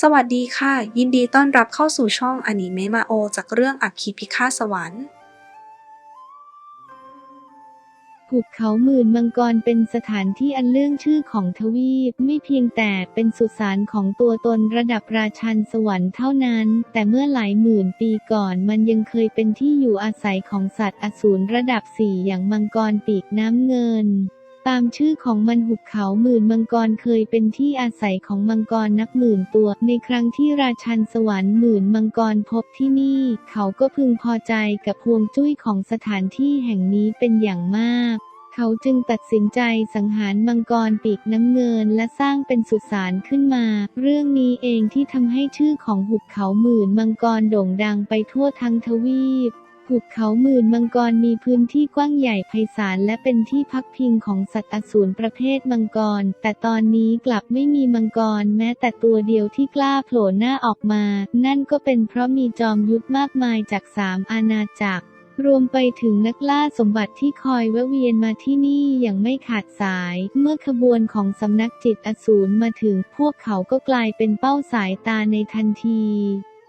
สวัสดีค่ะ ยินดีต้อนรับเข้าสู่ช่องอนิเมะมาโอ จากเรื่องอัคคีพิฆาตสวรรค์หุบเขาหมื่นมังกรเป็นสถานที่อันเลื่องชื่อของทวีป ไม่เพียงแต่เป็นสุสานของตัวตนระดับราชันสวรรค์เท่านั้น แต่เมื่อหลายหมื่นปีก่อนมันยังเคยเป็นที่อยู่อาศัยของสัตว์อสูรระดับสี่อย่างมังกรปีกน้ำเงิน ตามชื่อของมันหุบเขาหมื่นมังกรเคยเป็นที่อาศัยของมังกรนับหมื่นตัว ในครั้งที่ราชันสวรรค์หมื่นมังกรพบที่นี่ เขาก็พึงพอใจกับพวงจุ้ยของสถานที่แห่งนี้เป็นอย่างมาก เขาจึงตัดสินใจสังหารมังกรปีกน้ำเงินและสร้างเป็นสุสานขึ้นมา เรื่องนี้เองที่ทำให้ชื่อของหุบเขาหมื่นมังกรโด่งดังไปทั่วทั้งทวีป หุบเขาหมื่นมังกรมีพื้นที่กว้างใหญ่ไพศาลและเป็นที่พักพิงของสัตว์อสูรประเภทมังกร แต่ตอนนี้กลับไม่มีมังกรแม้แต่ตัวเดียวที่กล้าโผล่หน้าออกมา นั่นก็เป็นเพราะมีจอมยุทธมากมายจากสามอาณาจักร รวมไปถึงนักล่าสมบัติที่คอยแวะเวียนมาที่นี่อย่างไม่ขาดสาย เมื่อขบวนของสำนักจิตอสูรมาถึง พวกเขาก็กลายเป็นเป้าสายตาในทันที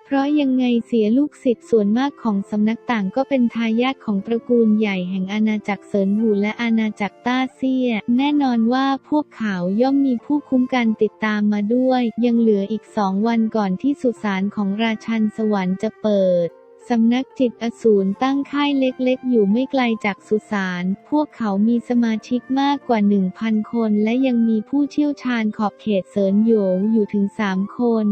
เพราะยังไงเสียลูกศิษย์ส่วนมากของสำนักต่างก็เป็นทายาทของตระกูลใหญ่แห่งอาณาจักรเซินหูและอาณาจักรต้าเซีย แน่นอนว่าพวกเขาย่อมมีผู้คุ้มกันติดตามมาด้วย ยังเหลืออีกสองวันก่อนที่สุสานของราชันสวรรค์จะเปิดสำนักจิตอสูรตั้งค่ายเล็กๆ อยู่ไม่ไกลจากสุสาน พวกเขามีสมาชิกมากกว่า 1,000 คน และยังมีผู้เชี่ยวชาญขอบเขตเซินโยงอยู่ถึง 3 คน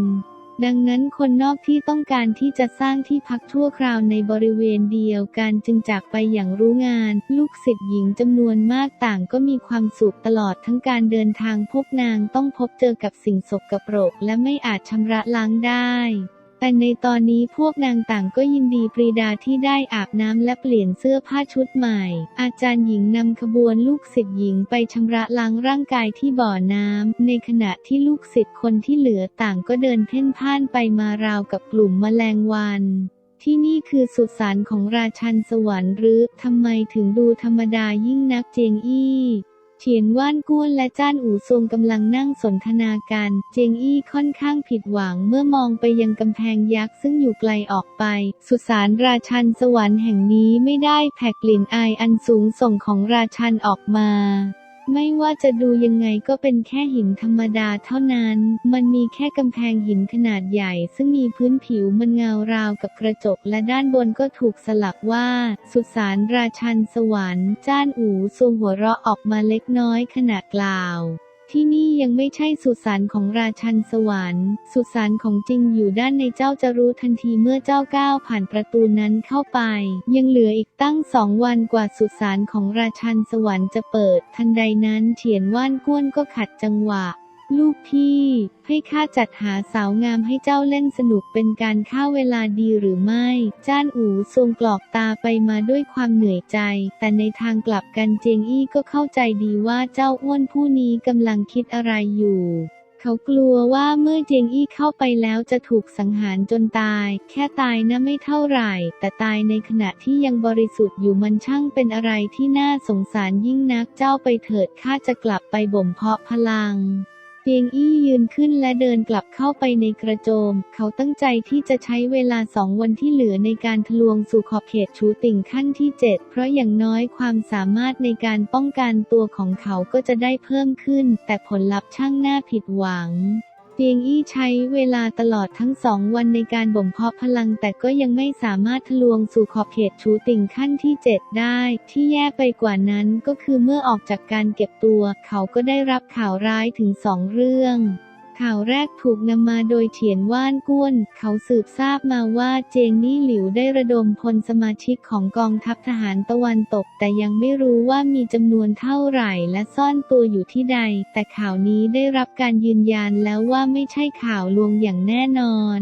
ดังนั้นคนนอกที่ต้องการที่จะสร้างที่พักทั่วคราวในบริเวณเดียวกันจึงจากไปอย่างรู้งาน ลูกศิษย์หญิงจำนวนมากต่างก็มีความสุขตลอดทั้งการเดินทางพวกนางต้องพบเจอกับสิ่งสกปรกและไม่อาจชำระล้างได้ แต่ในตอนนี้พวกนางต่างก็ยินดีปรีดาที่ได้อาบน้ำและเปลี่ยนเสื้อผ้าชุดใหม่ อาจารย์หญิงนำขบวนลูกศิษย์หญิงไปชำระล้างร่างกายที่บ่อน้ำในขณะที่ลูกศิษย์คนที่เหลือต่างก็เดินเพ่นพ่านไปมาราวกับกลุ่มแมลงวันที่นี่คือสุสานของราชันสวรรค์หรือทำไมถึงดูธรรมดายิ่งนักเจงอี้ เฉียนว่านก้วนและจ้านอู่ซงกำลังนั่งสนทนากัน เจงอี้ค่อนข้างผิดหวังเมื่อมองไปยังกำแพงยักษ์ซึ่งอยู่ไกลออกไป สุสานราชันสวรรค์แห่งนี้ไม่ได้แผกกลิ่นอายอันสูงส่งของราชันออกมา ไม่ว่าจะดูยังไงก็เป็นแค่หินธรรมดาเท่านั้น มันมีแค่กำแพงหินขนาดใหญ่ ซึ่งมีพื้นผิวมันเงาราวกับกระจกและด้านบนก็ถูกสลักว่า สุสานราชันสวรรค์ จ้านอูทรงหัวเราะออกมาเล็กน้อยขณะกล่าว ยังไม่ใช่สุสานของราชันสวรรค์ สุสานของจริงอยู่ด้านในเจ้าจะรู้ทันทีเมื่อเจ้าก้าวผ่านประตูนั้นเข้าไป ยังเหลืออีกตั้งสองวันกว่าสุสานของราชันสวรรค์จะเปิด ทันใดนั้นเฉียนว่านก้วนก็ขัดจังหวะ ลูกพี่ ให้ข้าจัดหาสาวงามให้เจ้าเล่นสนุกเป็นการฆ่าเวลาดีหรือไม่ จ้านอูทรงกรอกตาไปมาด้วยความเหนื่อยใจ แต่ในทางกลับกันเจียงอี้ก็เข้าใจดีว่าเจ้าอ้วนผู้นี้กำลังคิดอะไรอยู่เขากลัวว่าเมื่อเจียงอี้เข้าไปแล้วจะถูกสังหารจนตาย แค่ตายนะไม่เท่าไหร่ แต่ตายในขณะที่ยังบริสุทธิ์อยู่มันช่างเป็นอะไรที่น่าสงสารยิ่งนักเจ้าไปเถิดข้าจะกลับไปบ่มเพาะพลัง เตียงอี้ยืนขึ้นและเดินกลับเข้าไปในกระโจม เขาตั้งใจที่จะใช้เวลาสองวันที่เหลือในการทะลวงสู่ขอบเขตชูติ่งขั้นที่ 7 เพราะอย่างน้อยความสามารถในการป้องกันตัวของเขาก็จะได้เพิ่มขึ้น แต่ผลลัพธ์ช่างน่าผิดหวัง เตียงอี้ใช้เวลาตลอดทั้งสองวันในการบ่มเพาะพลังแต่ก็ยังไม่สามารถทะลวงสู่ขอบเขตชูติ่งขั้นที่ 7 ได้ ที่แย่ไปกว่านั้นก็คือเมื่อออกจากการเก็บตัว เขาก็ได้รับข่าวร้ายถึงสองเรื่อง ข่าวแรกถูกนำมาโดยเฉียนว่านก้วน เขาสืบทราบมาว่าเจงนี่หลิวได้ระดมพลสมาชิกของกองทัพทหารตะวันตก แต่ยังไม่รู้ว่ามีจำนวนเท่าไหร่และซ่อนตัวอยู่ที่ใด แต่ข่าวนี้ได้รับการยืนยันแล้วว่าไม่ใช่ข่าวลวงอย่างแน่นอน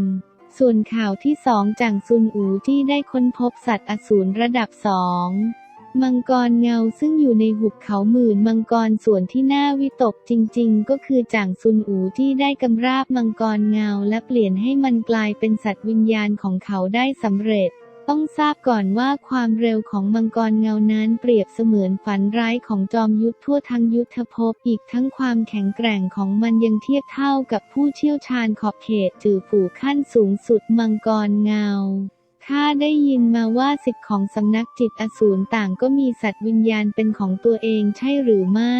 ส่วนข่าวที่สองจางซุนอูที่ได้ค้นพบสัตว์อสูรระดับสอง มังกรเงาซึ่งอยู่ในหุบเขาหมื่นมังกรส่วนที่น่าวิตกจริงๆ ก็คือจ่างซุนอูที่ได้กำราบมังกรเงาและเปลี่ยนให้มันกลายเป็นสัตว์วิญญาณของเขาได้สำเร็จ ต้องทราบก่อนว่าความเร็วของมังกรเงานั้นเปรียบเสมือนฝันร้ายของจอมยุทธทั่วทั้งยุทธภพอีกทั้งความแข็งแกร่งของมันยังเทียบเท่ากับผู้เชี่ยวชาญขอบเขตจือฝูขั้นสูงสุดมังกรเงา ข้าได้ยินมาว่าสิทธิ์ของสำนักจิตอสูรต่างก็มีสัตว์วิญญาณเป็นของตัวเองใช่หรือไม่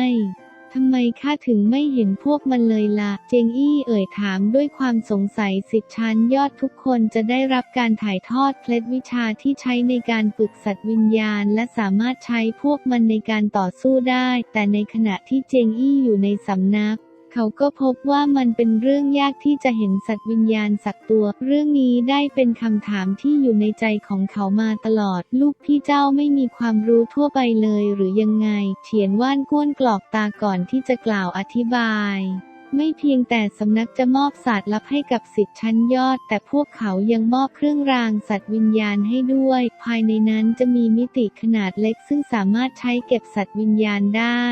ทำไมข้าถึงไม่เห็นพวกมันเลยละ่ะ เจงอี้เอ่ยถามด้วยความสงสัยสิทธิ์ชั้นยอดทุกคนจะได้รับการถ่ายทอดเคล็ดวิชาที่ใช้ในการฝึกสัตว์วิญญาณ และสามารถใช้พวกมันในการต่อสู้ได้ แต่ในขณะที่เจงอี้อยู่ในสำนัก เขาก็พบว่ามันเป็นเรื่องยากที่จะเห็นสัตว์วิญญาณสักตัว เรื่องนี้ได้เป็นคำถามที่อยู่ในใจของเขามาตลอด ลูกพี่เจ้าไม่มีความรู้ทั่วไปเลยหรือยังไง เฉียนว่านก้วนกรอกตาก่อนที่จะกล่าวอธิบายไม่เพียงแต่สำนักจะมอบศาสตร์ลับให้กับสิทธิ์ชั้นยอด แต่พวกเขายังมอบเครื่องรางสัตว์วิญญาณให้ด้วย ภายในนั้นจะมีมิติขนาดเล็กซึ่งสามารถใช้เก็บสัตว์วิญญาณได้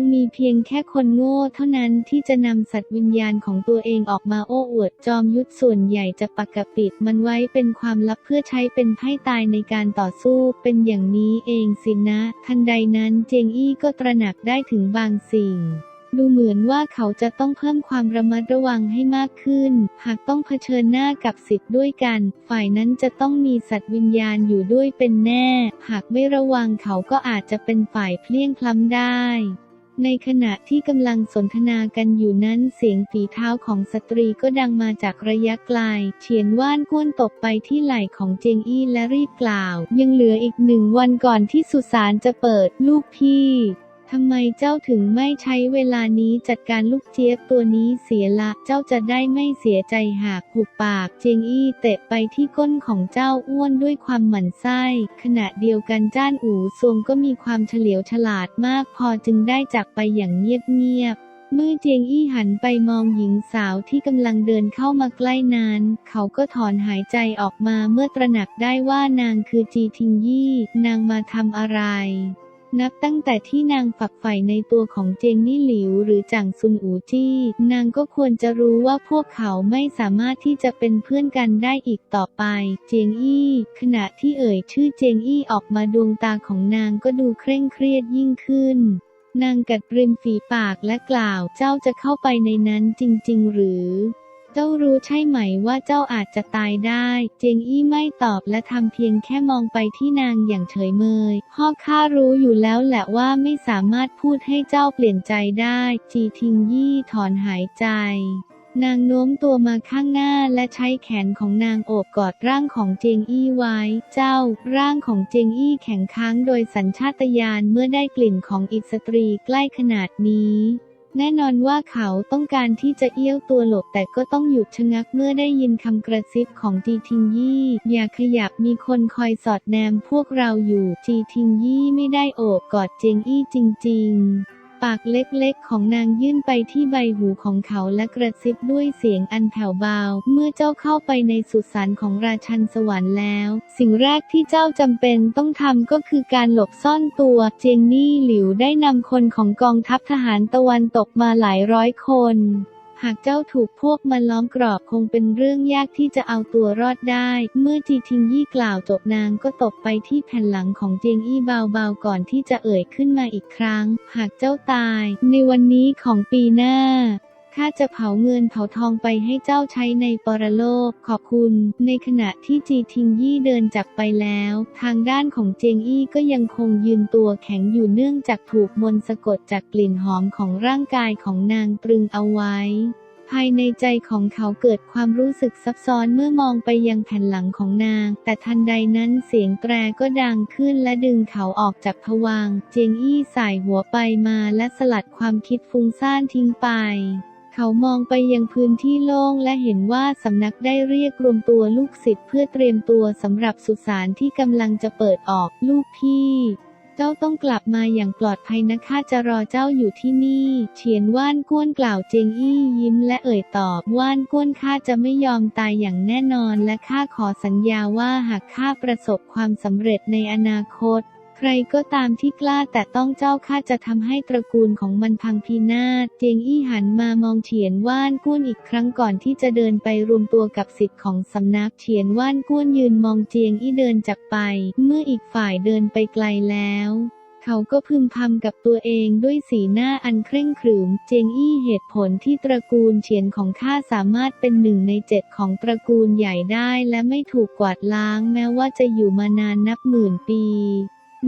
งมีเพียงแค่คนโง่เท่านั้นที่จะนำสัตว์วิญญาณของตัวเองออกมาโอ้อวดจอมยุทธส่วนใหญ่จะปักกะปิดมันไว้เป็นความลับเพื่อใช้เป็นไพ่ตายในการต่อสู้เป็นอย่างนี้เองสินะ ทันใดนั้นเจงอี้ก็ตระหนักได้ถึงบางสิ่งดูเหมือนว่าเขาจะต้องเพิ่มความระมัดระวังให้มากขึ้น หากต้องเผชิญหน้ากับสิทธิ์ด้วยกัน ฝ่ายนั้นจะต้องมีสัตว์วิญญาณอยู่ด้วยเป็นแน่ หากไม่ระวังเขาก็อาจจะเป็นฝ่ายเพลี่ยงพล้ำได้ ในขณะที่กำลังสนทนากันอยู่นั้นเสียงฝีเท้าของสตรีก็ดังมาจากระยะไกล เฉียนว่านก้วนตบไปที่ไหล่ของเจงอี้และรีบกล่าว ยังเหลืออีกหนึ่งวันก่อนที่สุสานจะเปิดลูกพี่ ทำไมเจ้าถึงไม่ใช้เวลานี้จัดการลูกเจี๊ยบตัวนี้เสียละ เจ้าจะได้ไม่เสียใจหากหุบปาก เจียงอี้เตะไปที่ก้นของเจ้าอ้วนด้วยความหมั่นไส้ ขณะเดียวกันจ้านอู่ซวงก็มีความเฉลียวฉลาดมากพอจึงได้จากไปอย่างเงียบๆเมื่อเจียงอี้หันไปมองหญิงสาวที่กำลังเดินเข้ามาใกล้นั้นเขาก็ถอนหายใจออกมาเมื่อตระหนักได้ว่านางคือจีทิงยี่ นางมาทำอะไร นับตั้งแต่ที่นางฝักใฝ่ในตัวของเจงนี่หลิวหรือจังซุนอูจี้ นางก็ควรจะรู้ว่าพวกเขาไม่สามารถที่จะเป็นเพื่อนกันได้อีกต่อไป เจียงอี้ ขณะที่เอ่ยชื่อเจียงอี้ออกมาดวงตาของนางก็ดูเคร่งเครียดยิ่งขึ้นนางกัดริมฝีปากและกล่าวเจ้าจะเข้าไปในนั้นจริง ๆ หรือ เจ้ารู้ใช่ไหมว่าเจ้าอาจจะตายได้ เจงอี้ไม่ตอบและทำเพียงแค่มองไปที่นางอย่างเฉยเมยพ่อข้ารู้อยู่แล้วแหละว่าไม่สามารถพูดให้เจ้าเปลี่ยนใจได้ จีทิงยี่ถอนหายใจนางโน้มตัวมาข้างหน้าและใช้แขนของนางโอบกอดร่างของเจงอี้ไว้ เจ้า ร่างของเจงอี้แข็งค้างโดยสัญชาตญาณเมื่อได้กลิ่นของอิสตรีใกล้ขนาดนี้ แน่นอนว่าเขาต้องการที่จะเอี้ยวตัวหลบแต่ก็ต้องหยุดชะงักเมื่อได้ยินคำกระซิบของจีทิงยี่ อย่าขยับมีคนคอยสอดแนมพวกเราอยู่จีทิงยี่ไม่ได้โอบกอดเจงอี้จริง ๆ ปากเล็กๆ ของนางยื่นไปที่ใบหูของเขาและกระซิบด้วยเสียงอันแผ่วเบา เมื่อเจ้าเข้าไปในสุสานของราชันสวรรค์แล้ว สิ่งแรกที่เจ้าจำเป็นต้องทำก็คือการหลบซ่อนตัว เจนนี่หลิวได้นำคนของกองทัพทหารตะวันตกมาหลายร้อยคน หากเจ้าถูกพวกมันล้อมกรอบคงเป็นเรื่องยากที่จะเอาตัวรอดได้ เมื่อจีทิงยี่กล่าวจบนางก็ตบไปที่แผ่นหลังของเจียงอี้เบาๆก่อนที่จะเอ่ยขึ้นมาอีกครั้ง หากเจ้าตาย ในวันนี้ของปีหน้า ข้าจะเผาเงินเผาทองไปให้เจ้าใช้ในปรโลก ขอบคุณ ในขณะที่จีทิงยี่เดินจากไปแล้ว ทางด้านของเจงอี้ก็ยังคงยืนตัวแข็งอยู่เนื่องจากถูกมนสะกดจากกลิ่นหอมของร่างกายของนางตรึงเอาไว้ภายในใจของเขาเกิดความรู้สึกซับซ้อนเมื่อมองไปยังแผ่นหลังของนาง แต่ทันใดนั้นเสียงแตรก็ดังขึ้นและดึงเขาออกจากผวัง เจียงอี้สายหัวไปมาและสลัดความคิดฟุ้งซ่านทิ้งไป เขามองไปยังพื้นที่โล่งและเห็นว่าสำนักได้เรียกรวมตัวลูกศิษย์เพื่อเตรียมตัวสำหรับสุสานที่กำลังจะเปิดออกลูกพี่ เจ้าต้องกลับมาอย่างปลอดภัยนะข้าจะรอเจ้าอยู่ที่นี่เฉียนว่านก้วนกล่าวเจงอี้ยิ้มและเอ่ยตอบว่านก้วนข้าจะไม่ยอมตายอย่างแน่นอน และข้าขอสัญญาว่าหากข้าประสบความสำเร็จในอนาคต ใครก็ตามที่กล้าแต่ต้องเจ้าข้าจะทำให้ตระกูลของมันพังพินาศ เจียงอี้หันมามองเฉียนว่านกุ้นอีกครั้งก่อนที่จะเดินไปรวมตัวกับสิทธิ์ของสำนักเฉียนว่านกุ้นยืนมองเจียงอี้เดินจากไป เมื่ออีกฝ่ายเดินไปไกลแล้วเขาก็พึมพำกับตัวเองด้วยสีหน้าอันเคร่งขรึม เจงอี้เหตุผลที่ตระกูลเฉียนของข้าสามารถเป็นหนึ่งในเจ็ดของตระกูลใหญ่ได้และไม่ถูกกวาดล้างแม้ว่าจะอยู่มานานนับหมื่นปี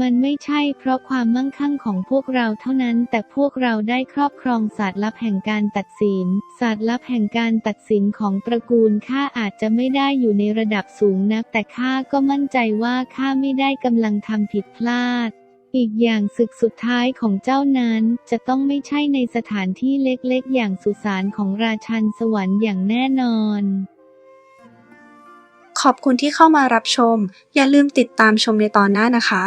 มันไม่ใช่เพราะความมั่งคั่งของพวกเราเท่านั้น แต่พวกเราได้ครอบครองศาสตร์ลับแห่งการตัดสิน ศาสตร์ลับแห่งการตัดสินของตระกูลข้าอาจจะไม่ได้อยู่ในระดับสูงนัก แต่ข้าก็มั่นใจว่าข้าไม่ได้กำลังทำผิดพลาดอีกอย่างศึกสุดท้ายของเจ้านั้น จะต้องไม่ใช่ในสถานที่เล็กๆ อย่างสุสานของราชันสวรรค์อย่างแน่นอน ขอบคุณที่เข้ามารับชม อย่าลืมติดตามชมในตอนหน้านะคะ